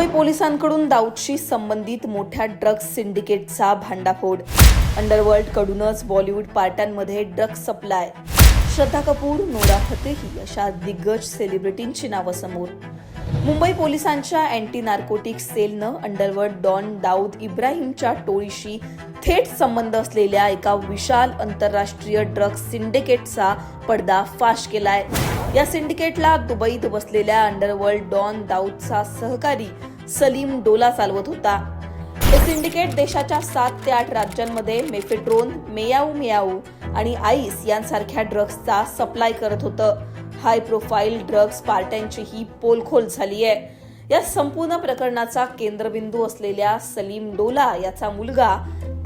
मुंबई पोलिसांकडून दाऊदशी संबंधित मोठ्या ड्रग्ज सिंडिकेटचा भांडाफोड. अंडरवर्ल्ड कडूनच बॉलिवूड पार्ट्यांमध्ये drugs supply. Shraddha Kapoor Nora Fatehi अशा दिग्गज सेलिब्रिटींची नावं समोर. मुंबई पोलिसांच्या अँटी नार्कोटिक सेलनं अंडरवर्ल्ड डॉन दाऊद इब्राहिमच्या टोळीशी थेट संबंध असलेल्या एका विशाल आंतरराष्ट्रीय ड्रग्ज सिंडिकेटचा पडदा फाश केलाय. या सिंडिकेटला दुबईत बसलेल्या अंडरवर्ल्ड डॉन दाऊदचा सहकारी सलीम डोला चालवत होता. हे सिंडिकेट देशाच्या सात ते आठ राज्यांमध्ये मेफेड्रोन मेयाऊ मेयाऊ आणि आईस यांसारख्या ड्रग्सचा सप्लाय करत होतं. हाय प्रोफाईल ड्रग्स पार्ट्यांची ही पोलखोल झाली आहे या संपूर्ण प्रकरणाचा केंद्रबिंदू असलेल्या सलीम डोला याचा मुलगा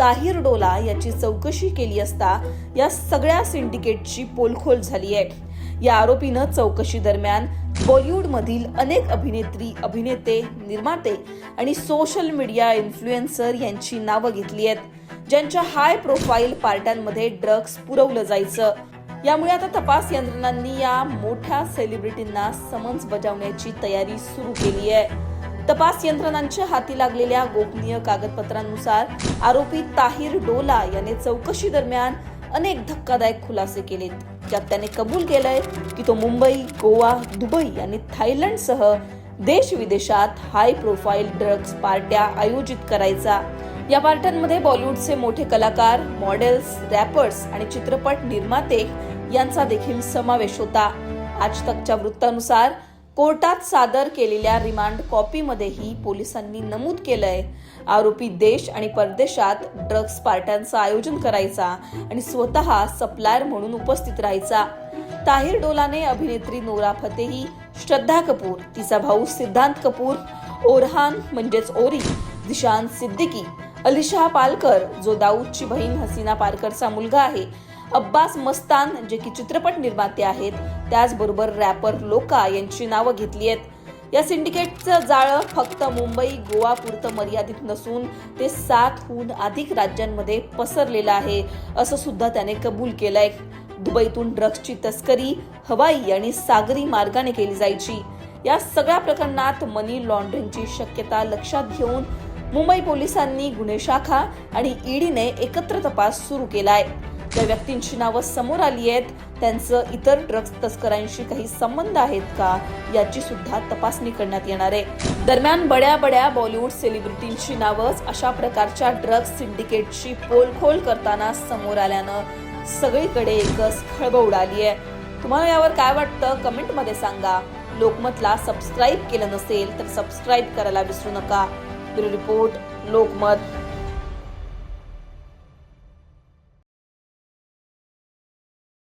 ताहिर डोला याची चौकशी केली असता या सगळ्या सिंडिकेटची पोलखोल झाली आहे या आरोपीनं चौकशी दरम्यान बॉलिवूडमधील अनेक अभिनेत्री अभिनेते निर्माते आणि सोशल मीडिया इन्फ्लुएन्सर यांची नावं घेतली आहेत ज्यांच्या हाय प्रोफाईल पार्ट्यांमध्ये ड्रग्ज पुरवलं जायचं. यामुळे आता तपास यंत्रणांनी या मोठ्या सेलिब्रिटींना समन्स बजावण्याची तयारी सुरू केली आहे. तपास यंत्रणांच्या हाती लागलेल्या गोपनीय कागदपत्रांनुसार आरोपी ताहिर डोला याने चौकशी दरम्यान अनेक धक्कादायक खुलासे केलेत. ज्यात त्याने कबूल केलंय की तो मुंबई गोवा दुबई आणि थायलंडसह देश विदेशात हाय प्रोफाईल ड्रग्ज पार्ट्या आयोजित करायचा. या पार्ट्यांमध्ये बॉलिवूडचे मोठे कलाकार मॉडेल्स रॅपर्स आणि चित्रपट निर्माते यांचा देखील समावेश होता. आज तकच्या वृत्तानुसार कोर्टात सादर केलेल्या रिमांड कॉपीमध्येही पोलिसांनी नमूद केलंय. आरोपी देश आणि परदेशात ड्रग्ज पार्ट्यांचं आयोजन करायचा आणि स्वतः सप्लायर म्हणून उपस्थित राहायचा. ताहिर डोलाने अभिनेत्री नोरा फतेही श्रद्धा कपूर तिचा भाऊ सिद्धांत कपूर ओरहान म्हणजेच ओरी दिशांत सिद्दीकी अलिशा पालकर जो दाऊदची बहीण हसीना पारकरचा मुलगा आहे अब्बास मस्तान जे की चित्रपट निर्माते आहेत त्याचबरोबर रॅपर लोका यांची नावं घेतली आहेत. या सिंडिकेटचं जाळं फक्त मुंबई गोवा पुरतं मर्यादित नसून ते सातहून अधिक राज्यांमध्ये पसरलेलं आहे असं सुद्धा त्याने कबूल केलंय. दुबईतून ड्रग्सची तस्करी हवाई आणि सागरी मार्गाने केली जायची. या सगळ्या प्रकरणात मनी लॉन्ड्रिंगची शक्यता लक्षात घेऊन मुंबई पोलिसांनी गुन्हे शाखा आणि ईडीने एकत्र तपास सुरू केलाय. ज्या व्यक्तींची नावं समोर आली आहेत. त्यांचं इतर ड्रग्ज तस्करांशी काही संबंध आहेत का? याची सुद्धा तपासणी करण्यात येणार आहे. दरम्यान बड्या बड्या बॉलिवूड सेलिब्रिटींची नावंच अशा प्रकारच्या ड्रग्ज सिंडिकेटची पोलखोल करताना समोर आल्यानं सगळीकडे एकच खळबळ उडाली आहे. तुम्हाला यावर काय वाटतं? कमेंटमध्ये सांगा. लोकमतला सबस्क्राईब केलं नसेल तर सबस्क्राईब करायला विसरू नका. Bureau report Lokmat.